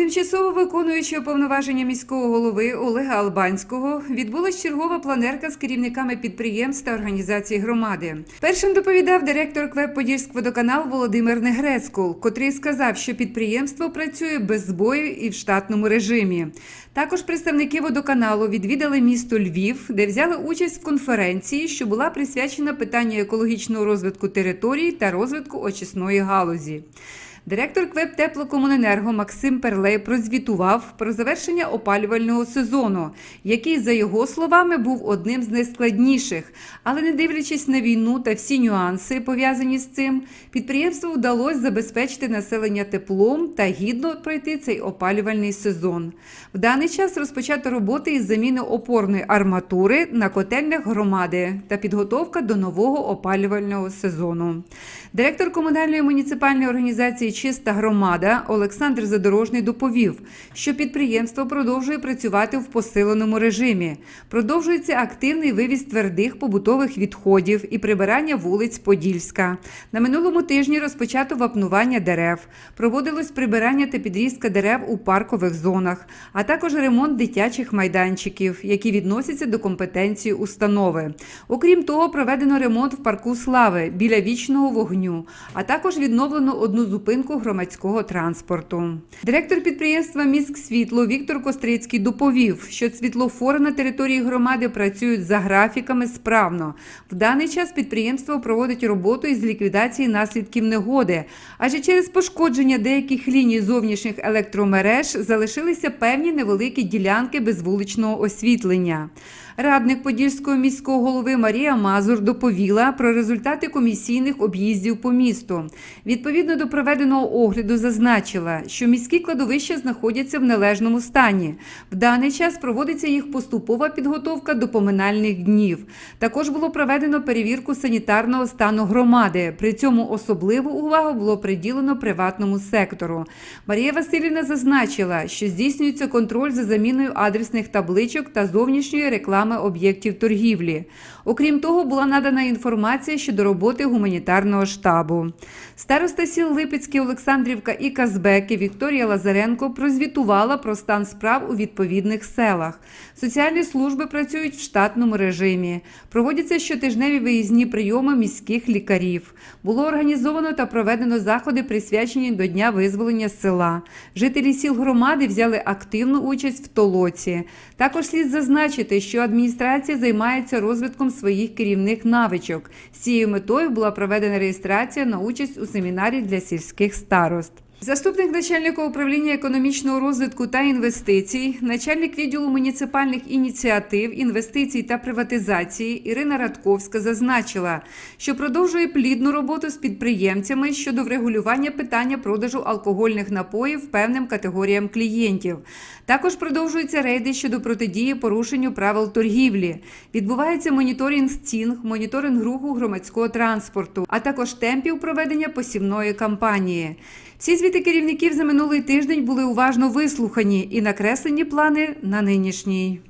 тимчасово виконуючого повноваження міського голови Олега Албанського відбулась чергова планерка з керівниками підприємств та організацій громади. Першим доповідав директор КВЕП «Подільськводоканал» Володимир Негрецькул, котрий сказав, що підприємство працює без збою і в штатному режимі. Також представники водоканалу відвідали місто Львів, де взяли участь в конференції, що була присвячена питанню екологічного розвитку території та розвитку очисної галузі. Директор КВЕП Теплокомуненерго Максим Перлей прозвітував про завершення опалювального сезону, який, за його словами, був одним з найскладніших. Але не дивлячись на війну та всі нюанси, пов'язані з цим, підприємству вдалося забезпечити населення теплом та гідно пройти цей опалювальний сезон. В даний час розпочато роботи із заміни опорної арматури на котельнях громади та підготовка до нового опалювального сезону. Директор комунальної муніципальної організації Чиста громада Олександр Задорожний доповів, що підприємство продовжує працювати в посиленому режимі. Продовжується активний вивіз твердих побутових відходів і прибирання вулиць Подільська. На минулому тижні розпочато вапнування дерев. Проводилось прибирання та підрізка дерев у паркових зонах, а також ремонт дитячих майданчиків, які відносяться до компетенції установи. Окрім того, проведено ремонт в парку Слави біля вічного вогню, а також відновлено одну зупинку громадського транспорту. Директор підприємства Міськ світло Віктор Кострицький доповів, що світлофори на території громади працюють за графіками справно. В даний час підприємство проводить роботу із ліквідації наслідків негоди, адже через пошкодження деяких ліній зовнішніх електромереж залишилися певні невеликі ділянки без вуличного освітлення. Радник Подільського міського голови Марія Мазур доповіла про результати комісійних об'їздів по місту. Відповідно до проведеного огляду, зазначила, що міські кладовища знаходяться в належному стані. В даний час проводиться їх поступова підготовка до поминальних днів. Також було проведено перевірку санітарного стану громади. При цьому особливу увагу було приділено приватному сектору. Марія Васильівна зазначила, що здійснюється контроль за заміною адресних табличок та зовнішньої реклами об'єктів торгівлі. Окрім того, була надана інформація щодо роботи гуманітарного штабу. Староста сіл Олександрівка і Казбеки Вікторія Лазаренко прозвітувала про стан справ у відповідних селах. Соціальні служби працюють в штатному режимі. Проводяться щотижневі виїзні прийоми міських лікарів. Було організовано та проведено заходи, присвячені до Дня визволення села. Жителі сіл громади взяли активну участь в толоці. Також слід зазначити, що адміністрація займається розвитком своїх керівних навичок. З цією метою була проведена реєстрація на участь у семінарі для сільських старост. Заступник начальника управління економічного розвитку та інвестицій, начальник відділу муніципальних ініціатив, інвестицій та приватизації Ірина Радковська зазначила, що продовжує плідну роботу з підприємцями щодо врегулювання питання продажу алкогольних напоїв певним категоріям клієнтів. Також продовжуються рейди щодо протидії порушенню правил торгівлі. Відбувається моніторинг цін, моніторинг руху громадського транспорту, а також темпів проведення посівної кампанії. Всі звіти керівників за минулий тиждень були уважно вислухані і накреслені плани на нинішній.